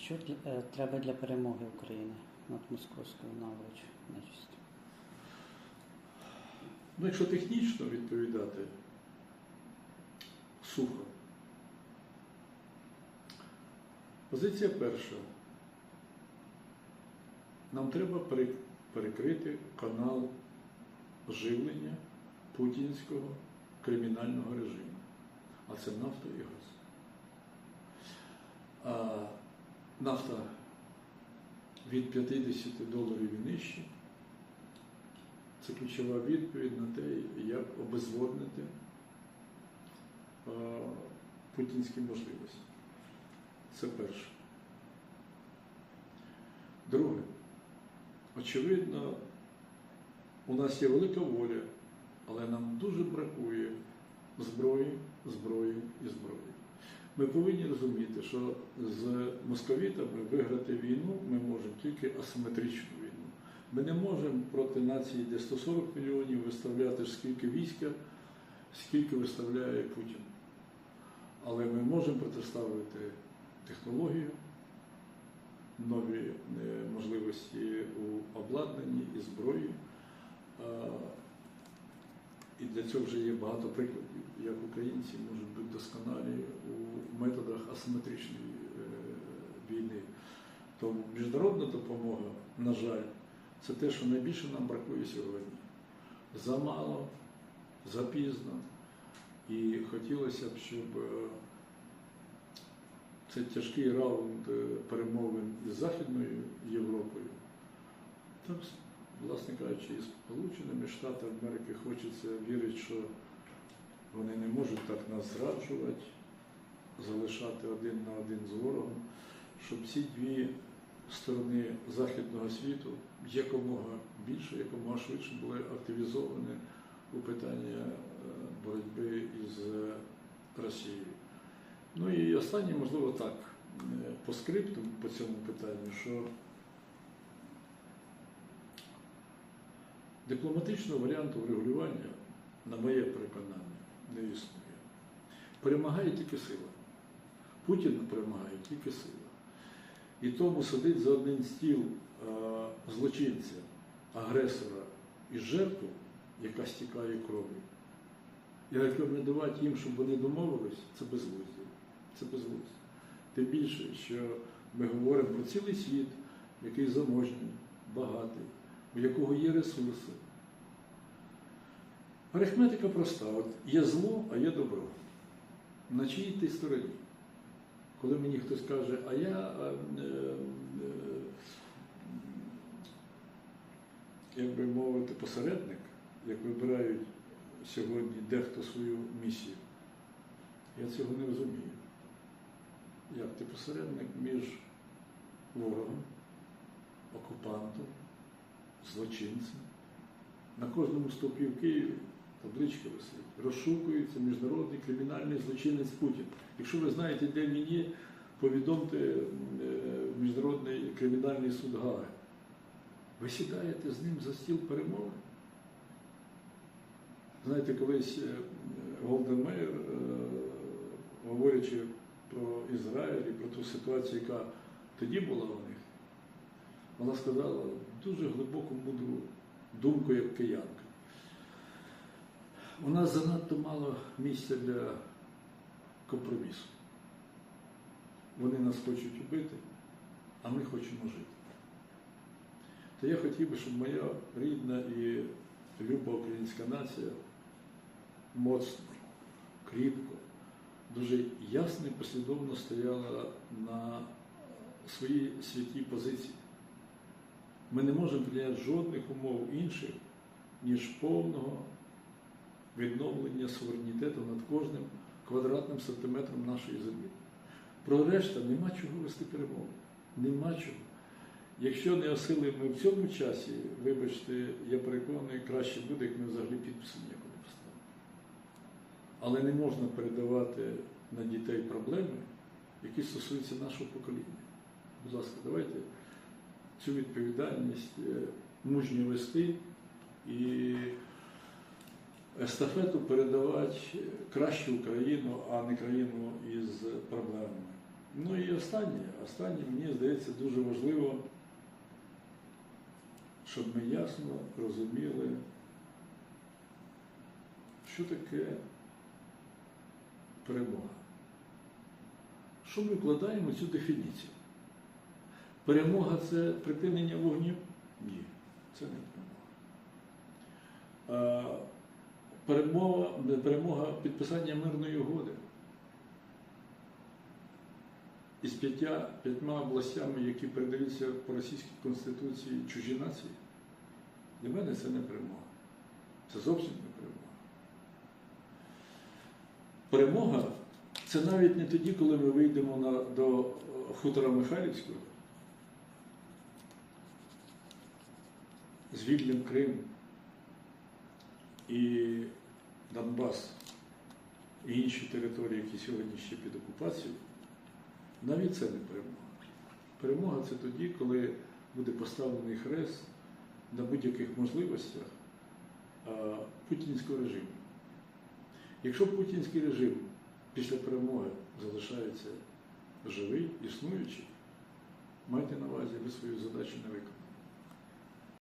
Що е, треба для перемоги України над московською наволоч нечистю? Ну, якщо технічно відповідати, сухо. Позиція перша. Нам треба перекрити канал живлення путінського кримінального режиму. А це нафта і газ. Нафта від 50 доларів і нижче. Це ключова відповідь на те, як обезводнити путінські можливості. Це перше. Друге, очевидно, у нас є велика воля, але нам дуже бракує зброї, зброї і зброї. Ми повинні розуміти, що з московітами виграти війну ми можемо тільки асиметричну війну. Ми не можемо проти нації, де 140 мільйонів, виставляти скільки війська, скільки виставляє Путін. Але ми можемо протиставити технологію, нові е, можливості у обладнанні і зброї. І для цього вже є багато прикладів, як українці можуть бути досконалі у методах асиметричної е, війни. Тому міжнародна допомога, на жаль, це те, що найбільше нам бракує сьогодні. Замало, запізно. І хотілося б, щоб е, цей тяжкий раунд е, перемовин із Західною Європою, власне кажучи, і Сполученими Штатами Америки хочеться вірити, що вони не можуть так нас зраджувати, залишати один на один з ворогом, щоб ці дві сторони західного світу якомога більше, якомога швидше були активізовані у питанні е, боротьби із Росією. Ну і останнє, можливо, так, е, по скрипту по цьому питанню, що дипломатичного варіанту врегулювання, на моє переконання, не існує. Перемагає тільки сила. Путін перемагає тільки сила. І тому сидить за один стіл е, злочинця, агресора і жертву, яка стікає кров'ю, і рекомендувати їм, щоб вони домовились, це безглуздя. Це безглуздя. Тим більше, що ми говоримо про цілий світ, який заможний, багатий, у якого є ресурси. Арифметика проста. От є зло, а є добро. На чиїй ти стороні? Коли мені хтось каже, а я, е, е, як би мовити, посередник, як вибирають сьогодні дехто свою місію, я цього не розумію. Як ти посередник між ворогом, окупантом, злочинцем. На кожному стовпі в Києві табличка висить. Розшукується міжнародний кримінальний злочинець Путін. Якщо ви знаєте, де він є, повідомте е, Міжнародний кримінальний суд Гаги. Ви сідаєте з ним за стіл перемови? Знаєте, колись е, Голден Мейер, е, говорячи про Ізраїль і про ту ситуацію, яка тоді була у них, вона сказала дуже глибоку мудру думку як киянка. У нас занадто мало місця для компромісу. Вони нас хочуть убити, а ми хочемо жити. То я хотів би, щоб моя рідна і люба українська нація моцно, кріпко, дуже ясно і послідовно стояла на своїй святій позиції. Ми не можемо прийняти жодних умов інших, ніж повного відновлення суверенітету над кожним квадратним сантиметром нашої землі. Про решта нема чого вести перемови. Нема чого. Якщо не осилимо в цьому часі, вибачте, я переконаний, краще буде, як ми взагалі підписи ніякого поставимо. Але не можна передавати на дітей проблеми, які стосуються нашого покоління. Будь ласка, давайте цю відповідальність е, мужньо вести і естафету передавати краще Україну, а не країну із проблемами. Ну і останнє. Останнє, мені здається, дуже важливо, щоб ми ясно розуміли, що таке перемога. Що ми вкладаємо в цю дефініцію? Перемога це припинення вогню? Ні, це не перемога. Перемога, перемога підписання мирної угоди із п'ятя, п'ятьма областями, які передаються по російській конституції чужі нації, для мене це не перемога. Це зовсім не перемога. Перемога це навіть не тоді, коли ми вийдемо на, до хутора Михайлівського, звільнимо Крим і Донбас і інші території, які сьогодні ще під окупацією. Навіть це не перемога. Перемога це тоді, коли буде поставлений хрест на будь-яких можливостях путінського режиму. Якщо путінський режим після перемоги залишається живий, існуючий, майте на увазі, ви свою задачу не виконали.